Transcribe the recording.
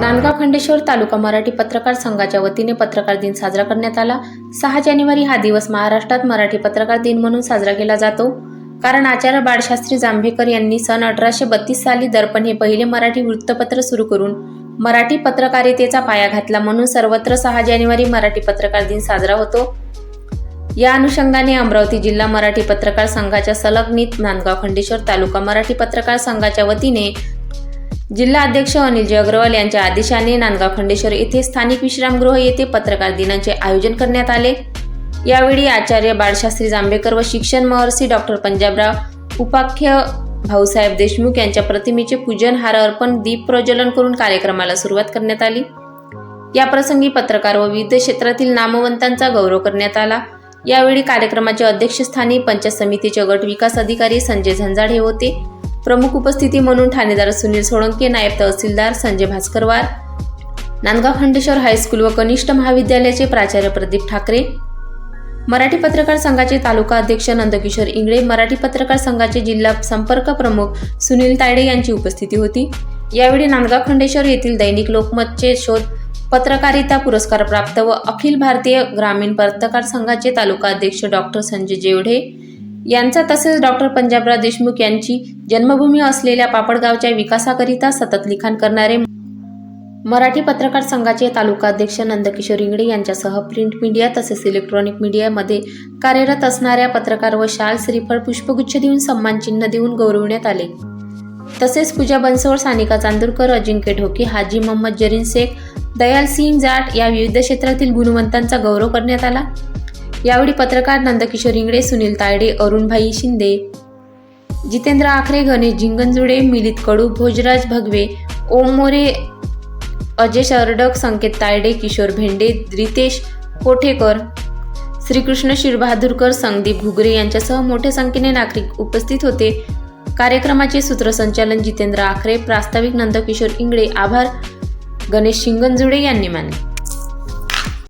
नांदगाव खंडेश्वर तालुका मराठी पत्रकार संघाच्या वतीने पत्रकार दिन साजरा करण्यात आला. सहा जानेवारी हा दिवस महाराष्ट्रात मराठी पत्रकार दिन म्हणून साजरा केला जातो. कारण आचार्य बाळशास्त्री जांभेकर यांनी सन अठराशे बत्तीस साली दर्पण हे पहिले मराठी वृत्तपत्र सुरू करून मराठी पत्रकारितेचा पाया घातला म्हणून सर्वत्र सहा जानेवारी मराठी पत्रकार दिन साजरा होतो. या अनुषंगाने अमरावती जिल्हा मराठी पत्रकार संघाच्या सलग्नित नांदगाव खंडेश्वर तालुका मराठी पत्रकार संघाच्या वतीने जिल्हा अध्यक्ष अनिलजी अग्रवाल यांच्या आदेशाने नांदगाव खंडेश्वर येथे स्थानिक विश्रामगृह येथे पत्रकार दिनाचे आयोजन करण्यात आले. यावेळी आचार्य बाळशास्त्री जांभेकर व शिक्षण महर्षी डॉक्टर पंजाबराव उपाख्य भाऊसाहेब देशमुख यांच्या प्रतिमेचे पूजन हार अर्पण दीप प्रज्वलन करून कार्यक्रमाला सुरुवात करण्यात आली. या प्रसंगी पत्रकार व विविध क्षेत्रातील नामवंतांचा गौरव करण्यात आला. यावेळी कार्यक्रमाच्या अध्यक्षस्थानी पंचायत समितीचे गट विकास अधिकारी संजय झंजाड हे होते. प्रमुख उपस्थिती म्हणून ठाणेदार सुनील सोळंके नायब तहसीलदार संजय भास्करवार नांदगाव खंडेश्वर हायस्कूल व कनिष्ठ महाविद्यालयाचे प्राचार्य प्रदीप ठाकरे मराठी पत्रकार संघाचे तालुका अध्यक्ष नंदकिशोर इंगळे मराठी पत्रकार संघाचे जिल्हा संपर्क प्रमुख सुनील तायडे यांची उपस्थिती होती. यावेळी नांदगाव खंडेश्वर येथील दैनिक लोकमतचे शोध पत्रकारिता पुरस्कार प्राप्त व अखिल भारतीय ग्रामीण पत्रकार संघाचे तालुका अध्यक्ष डॉक्टर संजय जेवढे यांचा तसेच डॉक्टर पंजाबराव देशमुख यांची जन्मभूमी असलेल्या पापडगावच्या विकासाकरिता सतत लिखाण करणारे मराठी पत्रकार संघाचे तालुका अध्यक्ष नंदकिशोर इंगडे यांच्यासह प्रिंट मीडिया तसेच इलेक्ट्रॉनिक मीडियामध्ये कार्यरत असणाऱ्या पत्रकार व शाल श्रीफळ पुष्पगुच्छ देऊन सन्मानचिन्ह देऊन गौरवण्यात आले. तसेच पूजा बनसोड सानिका चांदूरकर अजिंक्य ढोके हाजी मोहम्मद जरीन शेख दयाल सिंग जाट या विविध क्षेत्रातील गुणवंतांचा गौरव करण्यात आला. यावेळी पत्रकार नंदकिशोर इंगडे सुनील तायडे अरुणभाई शिंदे जितेंद्र आखरे गणेश झिंगनजुडे मिलित कडू भोजराज भगवे ओम मोरे अजय शरडक संकेत तायडे किशोर भेंडे रितेश कोठेकर श्रीकृष्ण शिरबहादूरकर संदीप घुगरे यांच्यासह मोठ्या संख्येने नागरिक उपस्थित होते. कार्यक्रमाचे सूत्रसंचालन जितेंद्र आखरे प्रास्ताविक नंदकिशोर इंगळे आभार गणेश शिंगणजुडे यांनी मानले.